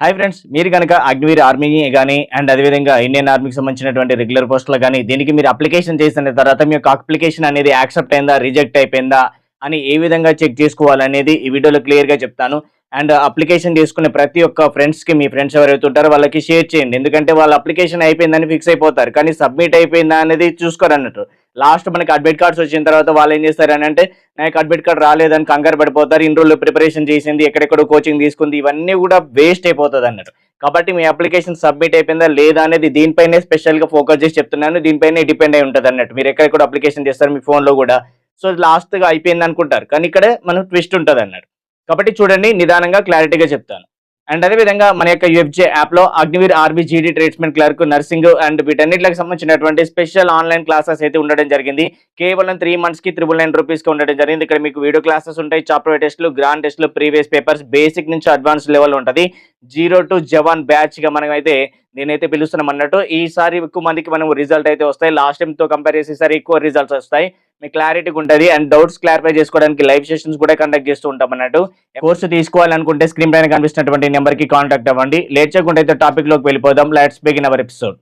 Hi friends మీరు కనుక Agniveer army కానీ అండ్ అదేవిధంగా ఇండియన్ ఆర్మీకి సంబంధించినటువంటి రెగ్యులర్ పోస్టులు కానీ దీనికి మీరు అప్లికేషన్ చేసిన తర్వాత మీ యొక్క అప్లికేషన్ అనేది యాక్సెప్ట్ అయిందా రిజెక్ట్ అయిపోయిందా అని ఏ విధంగా చెక్ చేసుకోవాలనేది ఈ వీడియోలో క్లియర్గా చెప్తాను. అండ్ అప్లికేషన్ తీసుకునే ప్రతి ఒక్క ఫ్రెండ్స్కి మీ ఫ్రెండ్స్ ఎవరైతే ఉంటారో వాళ్ళకి షేర్ చేయండి. ఎందుకంటే వాళ్ళ అప్లికేషన్ అయిపోయిందని ఫిక్స్ అయిపోతారు. కానీ సబ్మిట్ అయిపోయిందా అనేది చూసుకోరు అన్నట్టు. లాస్ట్ మనకి అడ్మిట్ కార్డ్స్ వచ్చిన తర్వాత వాళ్ళు ఏం చేస్తారు అని అంటే నాకు అడ్మిట్ కార్డ్ రాలేదని కంగారు పడిపోతారు. ఇన్ని రోజులు ప్రిపరేషన్ చేసింది ఎక్కడెక్కడో కోచింగ్ తీసుకుంది. ఇవన్నీ కూడా వేస్ట్ అయిపోతుంది అన్నట్టు. కాబట్టి మీ అప్లికేషన్ సబ్మిట్ అయిపోయిందా లేదా అనేది దీనిపైనే స్పెషల్గా ఫోకస్ చేసి చెప్తున్నాను. దీనిపైనే డిపెండ్ అయి ఉంటుంది అన్నట్టు. మీరు ఎక్కడెక్కడ అప్లికేషన్ చేస్తారు మీ ఫోన్లో కూడా. సో లాస్ట్గా అయిపోయింది అనుకుంటారు. కానీ ఇక్కడే మనకు ట్విస్ట్ ఉంటుంది అన్నట్టు కాబట్టి చూడండి నిదానంగా క్లారిటీగా చెప్తాను. అండ్ అదేవిధంగా మన యొక్క యూఎఫ్జే యాప్లో Agniveer RB GD treatment clerk nursing and వీటన్నిటికి సంబంధించినటువంటి స్పెషల్ ఆన్లైన్ క్లాసెస్ అయితే ఉండడం జరిగింది. కేవలం త్రీ మంత్స్కి త్రిబుల్ నైన్ రూపీస్కి ఉండడం జరిగింది. ఇక్కడ మీకు వీడియో క్లాసెస్ ఉంటాయి. చాప్టర్ టెస్ట్లు గ్రాండ్ టెస్ట్లు ప్రీవియస్ పేపర్స్ బేసిక్ నుంచి అడ్వాన్స్ లెవెల్ ఉంటుంది. జీరో టు జవాన్ బ్యాచ్గా మనం అయితే నేనైతే పిలుస్తున్నాం అన్నట్టు. ఈసారి ఎక్కువ మందికి మనం రిజల్ట్ అయితే వస్తాయి. లాస్ట్ టైంతో కంపేర్ చేసేసరి ఎక్కువ రిజల్ట్స్ వస్తాయి. మీకు క్లారిటీగా ఉంటుంది అండ్ డౌట్స్ క్లారిఫై చేసుకోవడానికి లైవ్ సెషన్స్ కూడా కండక్ట్ చేస్తూ ఉంటాం అన్నట్టు. కోర్సు తీసుకోవాలనుకుంటే స్క్రీన్ పైన కనిపిస్తున్నటువంటి నెంబర్కి కాంటాక్ట్ అవ్వండి. లేట్ చేయకుండా అయితే టాపిక్లోకి వెళ్ళిపోదాం. లెట్స్ బిగిన్ అవర్ ఎపిసోడ్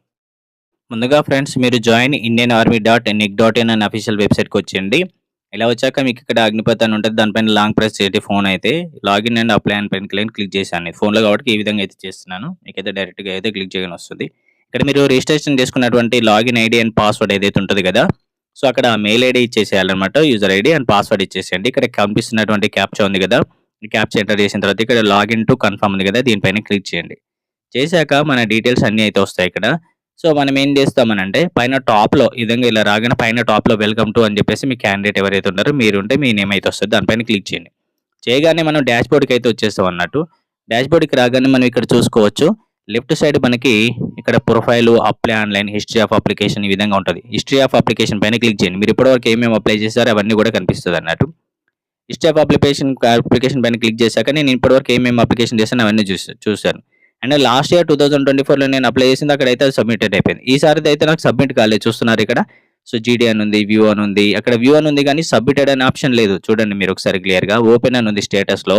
ముందుగా ఫ్రెండ్స్ మీరు join Indian army dot nic dot in అనే అఫీషియల్ వెబ్సైట్కి వచ్చేయండి. ఇలా వచ్చాక మీకు ఇక్కడ అగ్నిపత్ అని ఉంటుంది దానిపైన లాంగ్ ప్రెస్ చేయండి ఫోన్ అయితే. లాగిన్ అండ్ అప్లై అని పైన క్లైన్ క్లిక్ చేశాను ఫోన్లో కాబట్టి ఈ విధంగా అయితే చేస్తున్నాను. మీకైతే డైరెక్ట్గా అయితే క్లిక్ చేయని వస్తుంది ఇక్కడ మీరు రిజిస్ట్రేషన్ చేసుకున్నటువంటి లాగిన్ ఐడి అండ్ పాస్వర్డ్ ఏదైతే ఉంటుంది కదా సో అక్కడ మెయిల్ ఐడి ఇచ్చేసేయాలన్నమాట యూజర్ ఐడి అండ్ పాస్వర్డ్ ఇచ్చేసేయండి. ఇక్కడ కనిపిస్తున్నటువంటి క్యాప్చా ఉంది కదా ఈ క్యాప్చా ఎంటర్ చేసిన తర్వాత ఇక్కడ లాగిన్ టు కన్ఫర్మ్ ఉంది కదా దీనిపైన క్లిక్ చేయండి. చేశాక మన డీటెయిల్స్ అన్నీ అయితే వస్తాయి ఇక్కడ. సో మనం ఏం చేస్తామనంటే పైన టాప్లో ఈ విధంగా ఇలా రాగానే పైన టాప్లో వెల్కమ్ టు అని చెప్పేసి మీ క్యాండిడేట్ ఎవరైతే ఉన్నారో మీరు ఉంటే మీ నేమ్ అయితే వస్తుంది. దానిపైన క్లిక్ చేయండి. చేయగానే మనం డాష్ బోర్డ్కి అయితే వచ్చేస్తాం అన్నట్టు. డాష్ బోర్డ్కి రాగానే మనం ఇక్కడ చూసుకోవచ్చు. లెఫ్ట్ సైడ్ మనకి ఇక్కడ profile apply online history of application ఈ విధంగా ఉంటుంది. హిస్టరీ ఆఫ్ అప్లికేషన్ పైన క్లిక్ చేయండి. మీరు ఇప్పటివరకు ఏమేమి అప్లై చేశారో అవన్నీ కూడా కనిపిస్తుంది అన్నట్టు. హిస్టరీ ఆఫ్ అప్లికేషన్ అప్లికేషన్ పైన క్లిక్ చేశాక నేను ఇప్పటివరకు ఏమేమి అప్లికేషన్ చేశాను అవన్నీ చూసా చూశాను. And last year two thousand twenty ఫోర్లో నేను అప్లై చేసింది అక్కడ అయితే సబ్మిటెడ్ అయిపోయింది. ఈసారి అయితే నాకు సబ్మిట్ కాలేదు. చూస్తున్నారు ఇక్కడ. సో జీడీ అని ఉంది వ్యూ అని ఉంది. అక్కడ వ్యూ అని ఉంది కానీ సబ్మిటెడ్ అనే ఆప్షన్ లేదు. చూడండి మీరు ఒకసారి క్లియర్గా ఓపెన్ అని ఉంది స్టేటస్లో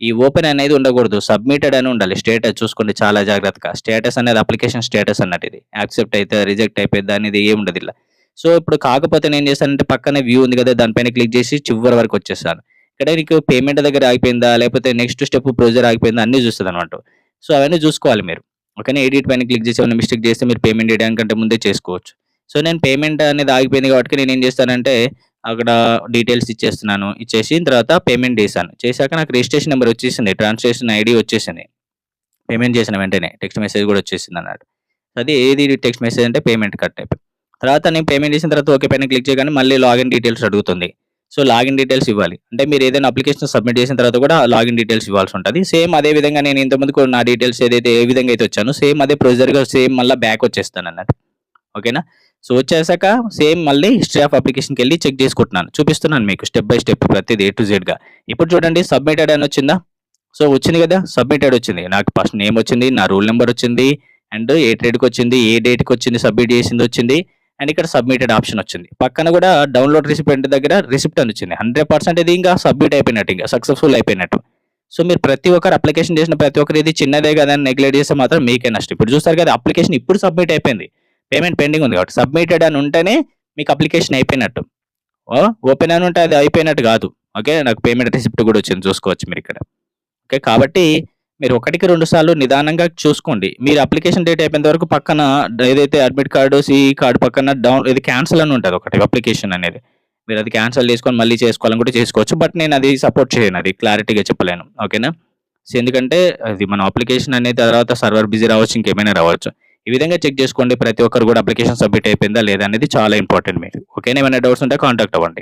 ఈ ఓపెన్ అనేది ఉండకూడదు. సబ్మిటెడ్ అని ఉండాలి. స్టేటస్ చూసుకోండి చాలా జాగ్రత్తగా. స్టేటస్ అనేది అప్లికేషన్ స్టేటస్ అన్నట్టు ఇది. యాక్సెప్ట్ అయితే రిజెక్ట్ అయిపోయింది అనేది ఏమి ఉండదు ఇలా. సో ఇప్పుడు కాకపోతే నేను చేస్తానంటే పక్కనే వ్యూ ఉంది కదా దానిపైన క్లిక్ చేసి చివరి వరకు వచ్చేస్తాను. ఇక్కడ నీకు పేమెంట్ దగ్గర ఆగిపోయిందా లేకపోతే నెక్స్ట్ స్టెప్ ప్రొసీజర్ ఆగిపోయిందా అన్నీ చూస్తుంది అనమాట సో అవన్నీ చూసుకోవాలి మీరు. ఓకేనా? ఎడిట్ పైన క్లిక్ చేసి ఏమైనా మిస్టేక్ చేస్తే మీరు పేమెంట్ చేయడానికంటే ముందే చేసుకోవచ్చు. సో నేను పేమెంట్ అనేది ఆగిపోయింది కాబట్టి నేను ఏం చేస్తానంటే అక్కడ డీటెయిల్స్ ఇచ్చేస్తున్నాను. ఇచ్చేసిన తర్వాత పేమెంట్ చేశాను. చేశాక నాకు రిజిస్ట్రేషన్ నెంబర్ వచ్చేసింది. ట్రాన్స్లేషన్ ఐడి వచ్చేసింది. పేమెంట్ చేసిన వెంటనే టెక్స్ట్ మెసేజ్ కూడా వచ్చేసింది అన్నట్టు అది ఏది టెక్స్ట్ మెసేజ్ అంటే పేమెంట్ కట్ అయిపోయింది తర్వాత నేను పేమెంట్ చేసిన తర్వాత ఓకే పైన క్లిక్ చేయగానే మళ్ళీ లాగిన్ డీటెయిల్స్ అడుగుతుంది. సో లాగిన్ డీటెయిల్స్ ఇవ్వాలి. అంటే మీరు ఏదైనా అప్లికేషన్ సబ్మిట్ చేసిన తర్వాత కూడా లాగిన్ డీటెయిల్స్ ఇవ్వాల్సి ఉంటుంది. సేమ్ అదే విధంగా నేను ఇంతకుముందు నా డీటెయిల్స్ ఏదైతే ఏ విధంగా అయితే వచ్చానో సేమ్ అదే ప్రొసీజర్గా సేమ్ మళ్ళీ బ్యాక్ వచ్చేస్తాను అన్నట్టు ఓకేనా? సో వచ్చేసాక సేమ్ మళ్ళీ హిస్టరీ ఆఫ్ అప్లికేషన్కి వెళ్ళి చెక్ చేసుకుంటున్నాను. చూపిస్తున్నాను మీకు స్టెప్ బై స్టెప్ ప్రతిది ఏ టు జెడ్గా ఇప్పుడు చూడండి సబ్మిటెడ్ అని వచ్చిందా? సో వచ్చింది కదా సబ్మిటెడ్ వచ్చింది. నాకు ఫస్ట్ నేమ్ వచ్చింది నా రూల్ నెంబర్ వచ్చింది అండ్ ఏ ట్రేడ్కి వచ్చింది ఏ డేట్కి వచ్చింది సబ్మిట్ చేసింది వచ్చింది అండ్ ఇక్కడ సబ్మిటెడ్ ఆప్షన్ వచ్చింది. పక్కన కూడా డౌన్లోడ్ రిసిప్ట్ దగ్గర రిసిప్ట్ అని వచ్చింది. హండ్రెడ్ పర్సెంట్ ఇది ఇంకా సబ్మిట్ అయిపోయినట్టు ఇంకా సక్సెస్ఫుల్ అయిపోయినట్టు. సో మీరు ప్రతి ఒక్కరు అప్లికేషన్ చేసిన ప్రతి ఒక్కరు ఇది చిన్నదే కదా అని నెగ్లెక్ట్ చేస్తే మాత్రం మీకే నష్టం. ఇప్పుడు చూస్తారు కదా అప్లికేషన్ ఇప్పుడు సబ్మిట్ అయిపోయింది. పేమెంట్ పెండింగ్ ఉంది కాబట్టి సబ్మిటెడ్ అని ఉంటేనే మీకు అప్లికేషన్ అయిపోయినట్టు. ఓపెన్ అని ఉంటే అది అయిపోయినట్టు కాదు. ఓకే నాకు పేమెంట్ రిసిప్ట్ కూడా వచ్చింది చూసుకోవచ్చు మీరు ఇక్కడ. ఓకే కాబట్టి మీరు ఒకటికి రెండు సార్లు నిదానంగా చూసుకోండి. మీరు అప్లికేషన్ డేట్ అయిపోయిన వరకు పక్కన ఏదైతే అడ్మిట్ కార్డు సి కార్డు పక్కన డౌన్ ఇది క్యాన్సిల్ అని ఉంటుంది ఒకటి అప్లికేషన్ అనేది. మీరు అది క్యాన్సిల్ చేసుకొని మళ్ళీ చేసుకోవాలని కూడా చేసుకోవచ్చు బట్ నేను అది సపోర్ట్ చేయను అది క్లారిటీగా చెప్పలేను. ఓకేనా? ఎందుకంటే అది మన అప్లికేషన్ అనేది తర్వాత సర్వర్ బిజీ రావచ్చు ఇంకేమైనా రావచ్చు. ఈ విధంగా చెక్ చేసుకోండి. ప్రతి ఒక్కరు కూడా అప్లికేషన్ సబ్మిట్ అయిపోయిందా లేదా అనేది చాలా ఇంపార్టెంట్ మీరు ఓకేనా? ఏమైనా డౌట్స్ ఉంటే కాంటాక్ట్ అవ్వండి.